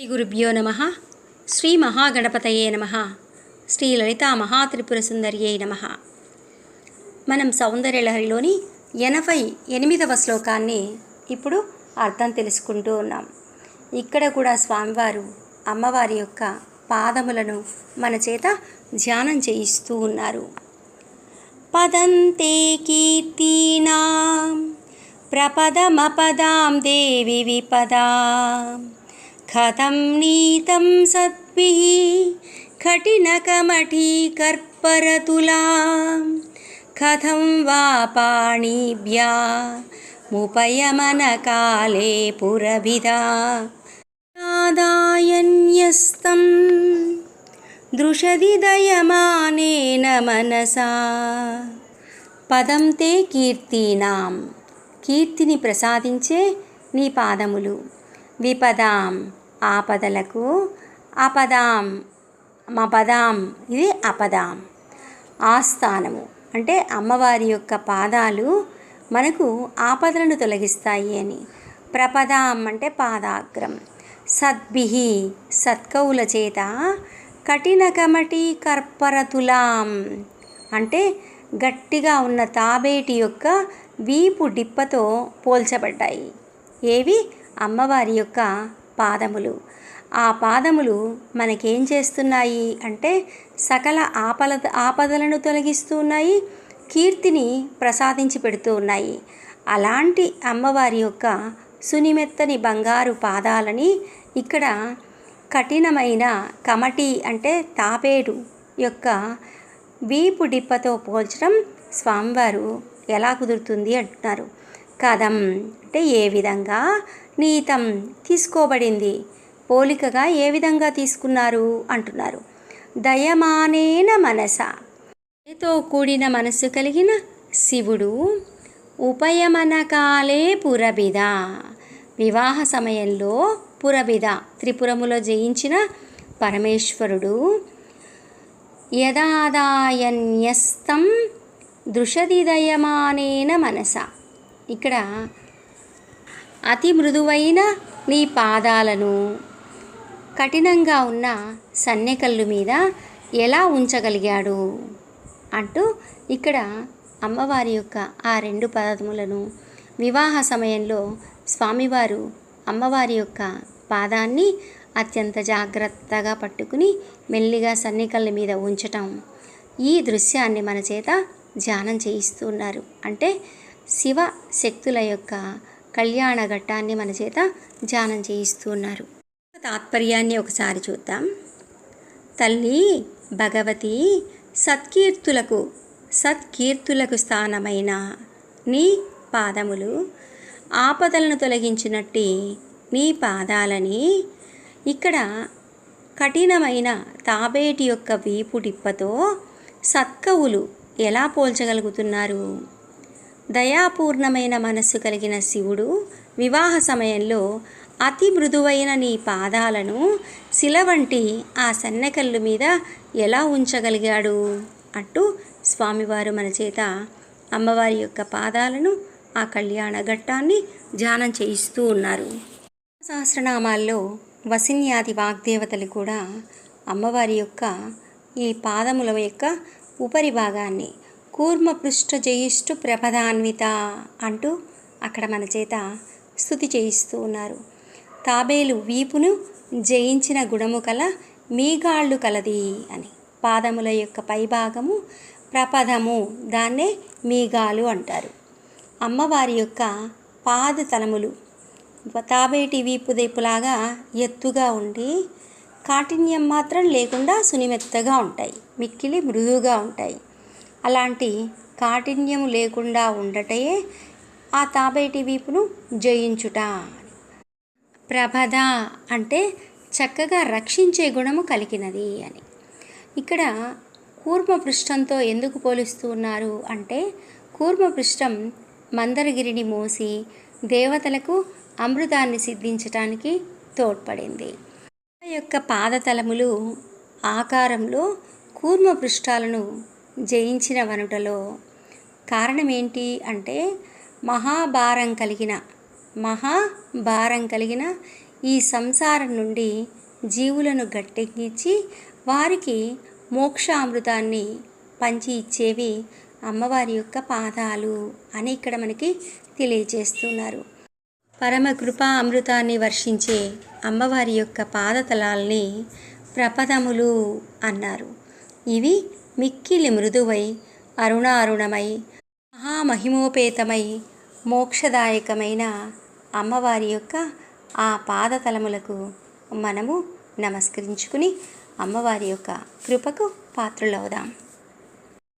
శ్రీ గురుభ్యో నమ. శ్రీ మహాగణపతయే నమ. శ్రీ లలితా మహాత్రిపుర సుందర్యే నమ. మనం సౌందర్యలహరిలోని ఎనభై ఎనిమిదవ శ్లోకాన్ని ఇప్పుడు అర్థం తెలుసుకుంటూ ఉన్నాం. ఇక్కడ కూడా స్వామివారు అమ్మవారి యొక్క పాదములను మన చేత ధ్యానం చేయిస్తూ ఉన్నారు. పదంతే కీర్తినా ప్రపదమపదాం దేవి విపదా. కథం నీతం సద్భిः కఠినకమఠీకర్పరతులా. కథం వా పాణిభ్యా ముపయమనకాలే పురభిదా. ఆదాయన్యస్తం దృశది దయమానేన మనసా. పదం తే కీర్తీనాం. కీర్తిని ప్రసాదించే నీ పాదములు. విపదాం. ఆపదలకు అపదాం మపదాం. ఇది అపదాం. ఆస్థానము. అంటే అమ్మవారి యొక్క పాదాలు మనకు ఆపదలను తొలగిస్తాయి అని. ప్రపదాం అంటే పాదాగ్రం. సద్భిహి సత్కవుల చేత కఠిన కమటి కర్పరతులాం. అంటే గట్టిగా ఉన్న తాబేటి యొక్క వీపు డిప్పతో పోల్చబడ్డాయి. ఏవి? అమ్మవారి యొక్క పాదములు. ఆ పాదములు మనకేం చేస్తున్నాయి అంటే సకల ఆపల ఆపదలను తొలగిస్తూ ఉన్నాయి కీర్తిని ప్రసాదించి పెడుతూ ఉన్నాయి. అలాంటి అమ్మవారి యొక్క సునిమెత్తని బంగారు పాదాలని ఇక్కడ కఠినమైన కమటి అంటే తాపేడు యొక్క వీపు డిప్పతో పోల్చడం స్వామివారు ఎలా కుదురుతుంది అంటున్నారు. కథం. అంటే ఏ విధంగా? నీతం తీసుకోబడింది. పోలికగా ఏ విధంగా తీసుకున్నారు? అంటున్నారు. దయమానేన మనస. దయతో కూడిన మనస్సు కలిగిన శివుడు ఉపయమనకాలే పురబిద వివాహ సమయంలో పురబిద త్రిపురములో జయించిన పరమేశ్వరుడు యదాదాయన్యస్తం దృశదిదయమానేన మనస. ఇక్కడ అతి మృదువైన నీ పాదాలను కఠినంగా ఉన్న సన్నెకల్లు మీద ఎలా ఉంచగలిగాడు? అంటూ ఇక్కడ అమ్మవారి యొక్క ఆ రెండు పదములను వివాహ సమయంలో స్వామివారు అమ్మవారి యొక్క పాదాన్ని అత్యంత జాగ్రత్తగా పట్టుకుని మెల్లిగా సన్నికళ్ళ మీద ఉంచటం ఈ దృశ్యాన్ని మన చేత ధ్యానం చేయిస్తున్నారు. అంటే శివ శక్తుల యొక్క కళ్యాణ ఘట్టాన్ని మన చేత ధ్యానం చేయిస్తున్నారు. తాత్పర్యాన్ని ఒకసారి చూద్దాం. తల్లి భగవతి సత్కీర్తులకు సత్కీర్తులకు స్థానమైన నీ పాదములు ఆపదలను తొలగించినట్టి నీ పాదాలని ఇక్కడ కఠినమైన తాబేటి యొక్క వీపు డిప్పతో సత్కవులు ఎలా పోల్చగలుగుతున్నారు? దయాపూర్ణమైన మనస్సు కలిగిన శివుడు వివాహ సమయంలో అతి మృదువైన నీ పాదాలను శిల వంటి ఆ సన్నకల్లు మీద ఎలా ఉంచగలిగాడు? అంటూ స్వామివారు మన చేత అమ్మవారి యొక్క పాదాలను ఆ కళ్యాణ ఘట్టాన్ని ధ్యానం చేయిస్తూ ఉన్నారు. సహస్రనామాల్లో వసిన్యాది వాగ్దేవతలు కూడా అమ్మవారి యొక్క ఈ పాదముల యొక్క ఉపరి భాగాన్ని కూర్మపృష్ఠ జయిష్టు ప్రపదాన్విత అంటూ అక్కడ మన చేత స్థుతి చేయిస్తూ ఉన్నారు. తాబేలు వీపును జయించిన గుణము కల మీగాళ్ళు కలది అని. పాదముల యొక్క పైభాగము ప్రపదము దాన్నే మీగాలు అంటారు. అమ్మవారి యొక్క పాదతలములు తాబేటి వీపు దేపులాగా ఎత్తుగా ఉండి కాఠిన్యం మాత్రం లేకుండా సునిమెత్తగా ఉంటాయి. మిక్కిలి మృదువుగా ఉంటాయి. అలాంటి కాఠిన్యము లేకుండా ఉండటయే ఆ తాబేటి వీపును జయించుట. ప్రభద అంటే చక్కగా రక్షించే గుణము కలిగినది అని. ఇక్కడ కూర్మ పృష్ఠంతో ఎందుకు పోలుస్తున్నారు అంటే కూర్మ పృష్ఠం మందరగిరిని మోసి దేవతలకు అమృతాన్ని సిద్ధించటానికి తోడ్పడింది. ఆ యొక్క పాదతలములు ఆకారంలో కూర్మ పృష్ఠాలను జయించిన వనుటలో కారణం ఏంటి అంటే మహాభారం కలిగిన మహాభారం కలిగిన ఈ సంసారం నుండి జీవులను గట్టెక్కించి వారికి మోక్షామృతాన్ని పంచి ఇచ్చేవి అమ్మవారి యొక్క పాదాలు అని ఇక్కడ మనకి తెలియజేస్తున్నారు. పరమ కృపా అమృతాన్ని వర్షించే అమ్మవారి యొక్క పాదతలాల్ని ప్రపదములు అన్నారు. ఇవి మిక్కిలి మృదువై అరుణారుణమై మహామహిమోపేతమై మోక్షదాయకమైన అమ్మవారి యొక్క ఆ పాదతలములకు మనము నమస్కరించుకుని అమ్మవారి యొక్క కృపకు పాత్రులవుదాం.